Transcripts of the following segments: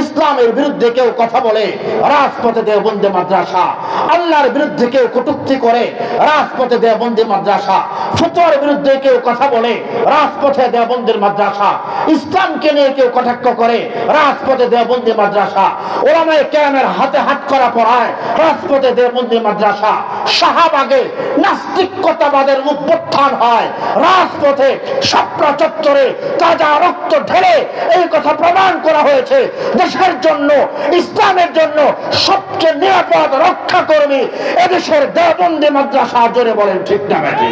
ইসলামের বিরুদ্ধে কেউ কথা বলে রাজপথে দেবন্দে মাদ্রাসা আল্লাহর বিরুদ্ধে কেউ কটূক্তি করে, রাজপথে দেওবন্দি মাদ্রাসা। ফতোয়ার বিরুদ্ধে কেউ কথা বলে, রাজপথে দেওবন্দির মাদ্রাসা। ইসলামকে নিয়ে কেউ কটাক্ষ করে, রাজপথে দেওবন্দি মাদ্রাসা। ওলামায়ে কেরামের হাতে হাত করা পড়ায়, রাজপথে দেওবন্দি মাদ্রাসা। শাহবাগে নাস্তিকতাবাদের উত্থান হয়, রাজপথে সাপড়া চত্বরে তাজা রক্ত ঢেলে এই কথা প্রমাণ করা হয়েছে। দেশের জন্য, ইসলামের জন্য সবচেয়ে নিরাপদ রক্ষা কর্মী, এদেশের দেওবন্দি মাদ্রাসা জোরে বলেন, ঠিক না ব্যাটি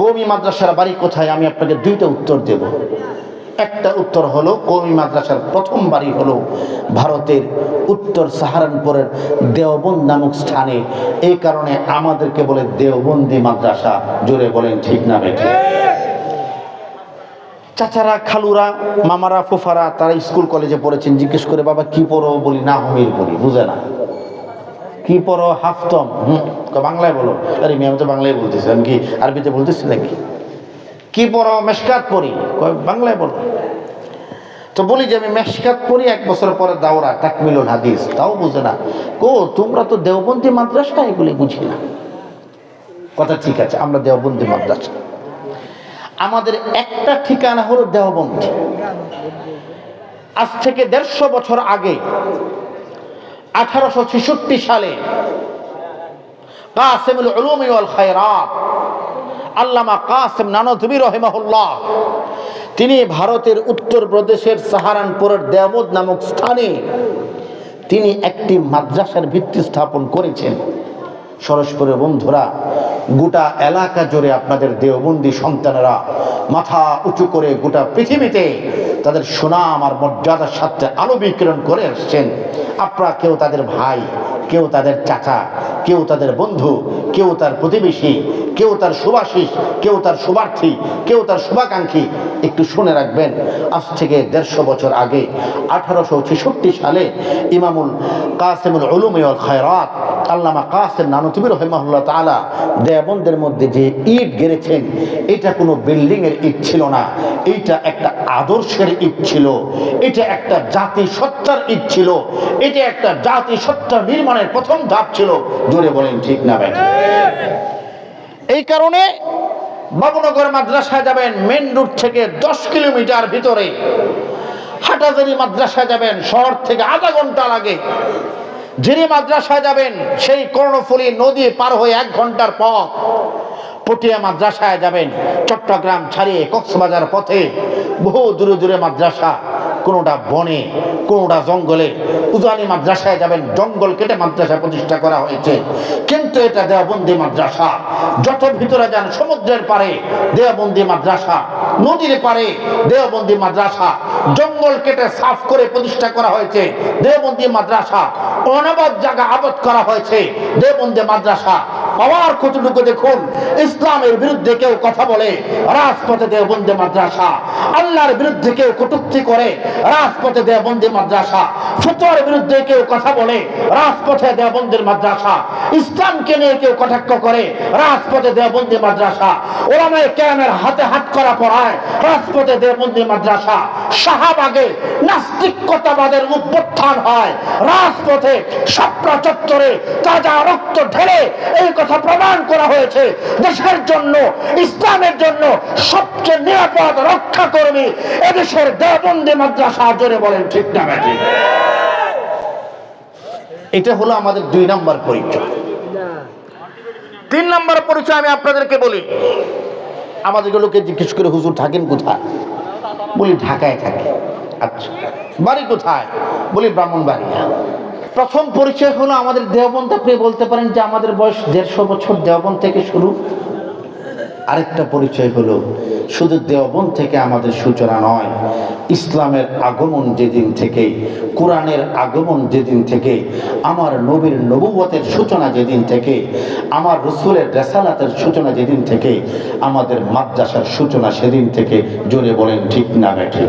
কৌমি মাদ্রাসার বাড়ি কোথায়? আমি আপনাকে দুইটা উত্তর দেব। একটা উত্তর হলো, কৌমি মাদ্রাসার প্রথম বাড়ি হলো ভারতের উত্তর সাহারানপুরের দেওবন্দ নামক স্থানে। এই কারণে আমাদেরকে বলে দেওবন্দি মাদ্রাসা জোরে বলেন, ঠিক না বেঠে চাচারা, খালুরা, মামারা, ফুফারা, তারা স্কুল কলেজে পড়েছেন। জিজ্ঞেস করে, বাবা, কি পড়ো? বলি, না হমির বলি। বুঝে না। কি পড়ো, হাফতম? হুম বাংলায় বলো। আরে, মেয়ে, আমি তো বাংলায় বলতেছি, আমি কি আরবিতে বলতেছি নাকি? কি পড়ো, মেশকাত পড়ি? বাংলায় বলো। তো বলি যে, আমি মেশকাত পড়ি, এক বছর পরে দাওরা, তাকমিলুল হাদিস। তাও বুঝে না। কো, তোমরা তো দেওবন্দি মাদ্রাসা, এগুলি বুঝি না। কথা ঠিক আছে, আমরা দেওবন্দি মাদ্রাসা। আমাদের একটা ঠিকানা হলো দেওবন্দি। আজ থেকে দেড়শো বছর আগে আঠারোশো ছেষট্টি সালে আল্লামা তিনি ভারতের উত্তরপ্রদেশের সাহারানপুরের দেবদ নামক স্থানে তিনি একটি মাদ্রাসার ভিত্তি স্থাপন করেছেন। সরস্বরের বন্ধুরা গোটা এলাকা জুড়ে আপনাদের দেওবন্দি সন্তানেরা মাথা উঁচু করে গোটা পৃথিবীতে তাদের সুনাম আর মর্যাদার সাথে আলো বিকিরণ করে আসছেন আপনারা কেউ তাদের ভাই, কেউ তাদের চাচা, কেউ তাদের বন্ধু কেউ তার প্রতিবেশী, কেউ তার সুবাসিস কেউ তার শুভার্থী, কেউ তার শুভাকাঙ্ক্ষী, একটু শুনে রাখবেন, আজ থেকে দেড়শো বছর আগে, আঠারোশো ছেষট্টি সালে ইমামুল কাসেমুল উলুমিয়ল খায়রাত, আল্লামা কাসেম নানতিবির রহমাহুল্লাহ তালা দেবনদের মধ্যে যে ইট গেড়েছেন, এটা কোনো বিল্ডিংয়ের ইট ছিল না এইটা একটা আদর্শের ইট ছিল, এটা একটা জাতি সত্তার ইট ছিল, এটা একটা জাতি সত্তা নির্মাণের প্রথম ধাপ ছিল, জোরে বলেন ঠিক না ভাই এই কারণে বাবুনগর মাদ্রাসায় যাবেন, মেন রুট থেকে দশ কিলোমিটার ভিতরে। হাটাজারি মাদ্রাসায় যাবেন, শহর থেকে আধা ঘণ্টা লাগে। যিনি মাদ্রাসায় যাবেন, সেই কর্ণফুলী নদী পার হয়ে এক ঘণ্টার পথ। পটিয়া মাদ্রাসায় যাবেন, চট্টগ্রাম ছাড়িয়ে কক্সবাজার পথে বহু দূরে দূরে মাদ্রাসা। কোনোটা বনে, কোনোটা জঙ্গলে। উজানি মাদ্রাসায় যাবেন, জঙ্গল কেটে মাদ্রাসা প্রতিষ্ঠা করা হয়েছে। কিন্তু এটা দেওবন্দি মাদ্রাসা। যত ভিতরে যান সমুদ্রের পারে দেওবন্দি মাদ্রাসা। নদীর পারে দেওবন্দি মাদ্রাসা। জঙ্গল কেটে সাফ করে প্রতিষ্ঠা করা হয়েছে। দেওবন্দি মাদ্রাসা। অনাবাদ জায়গা আবাদ করা হয়েছে। দেওবন্দি মাদ্রাসা। পাওয়ার কতটুকু দেখুন? ইসলামের বিরুদ্ধে কেউ কথা বলে, রাজপথে দেওবন্দি মাদ্রাসা। আল্লাহর বিরুদ্ধে কেউ কটূক্তি করে, রাজপথে দেওবন্দি মাদ্রাসা। ফতোয়ার বিরুদ্ধে কেউ কথা বলে, রাজপথে দেওবন্দির মাদ্রাসা। ইসলামকে নিয়ে কেউ কটাক্ষ করে, রাজপথে দেওবন্দি মাদ্রাসা। ওলামায়ে কেরামের হাতে হাত করা পড়ায়, রাজপথে দেওবন্দি মাদ্রাসা। শাহবাগে নাস্তিকতাবাদের উত্থান হয়, রাজপথে সাপড়া চত্বরে তাজা রক্ত ঢেলে এই কথা প্রমাণ করা হয়েছে। দেশের জন্য, ইসলামের জন্য সবচেয়ে নিরাপদ রক্ষা কর্মী এদেশের দেওবন্দি মাদ্রাসা জোরে বলেন, ঠিক না এটা হলো আমাদের দুই নম্বর পরিচয়। তিন নম্বর পরিচয় আমি আপনাদেরকে বলি। আমাদের লোকে জিজ্ঞেস করে, হুজুর, থাকেন কোথায়? বলি, ঢাকায় থাকে। আচ্ছা বাড়ি কোথায়? বলি, ব্রাহ্মণবাড়িয়া। প্রথম পরিচয় হলো আমাদের দেওবন্দ। আপনি বলতে পারেন যে আমাদের বয়স দেড়শো বছর দেওবন্দ থেকে শুরু। আরেকটা পরিচয় হলো, শুধু দেওবন থেকে আমাদের সূচনা নয়, ইসলামের আগমন যেদিন থেকে, কোরআনের আগমন যেদিন থেকে, আমার নবীর নবুবতের সূচনা যেদিন থেকে, আমার রসুলের রেসালাতের সূচনা যেদিন থেকে, আমাদের মাদ্রাসার সূচনা সেদিন থেকে, জোরে বলেন ঠিক না ব্যাঠি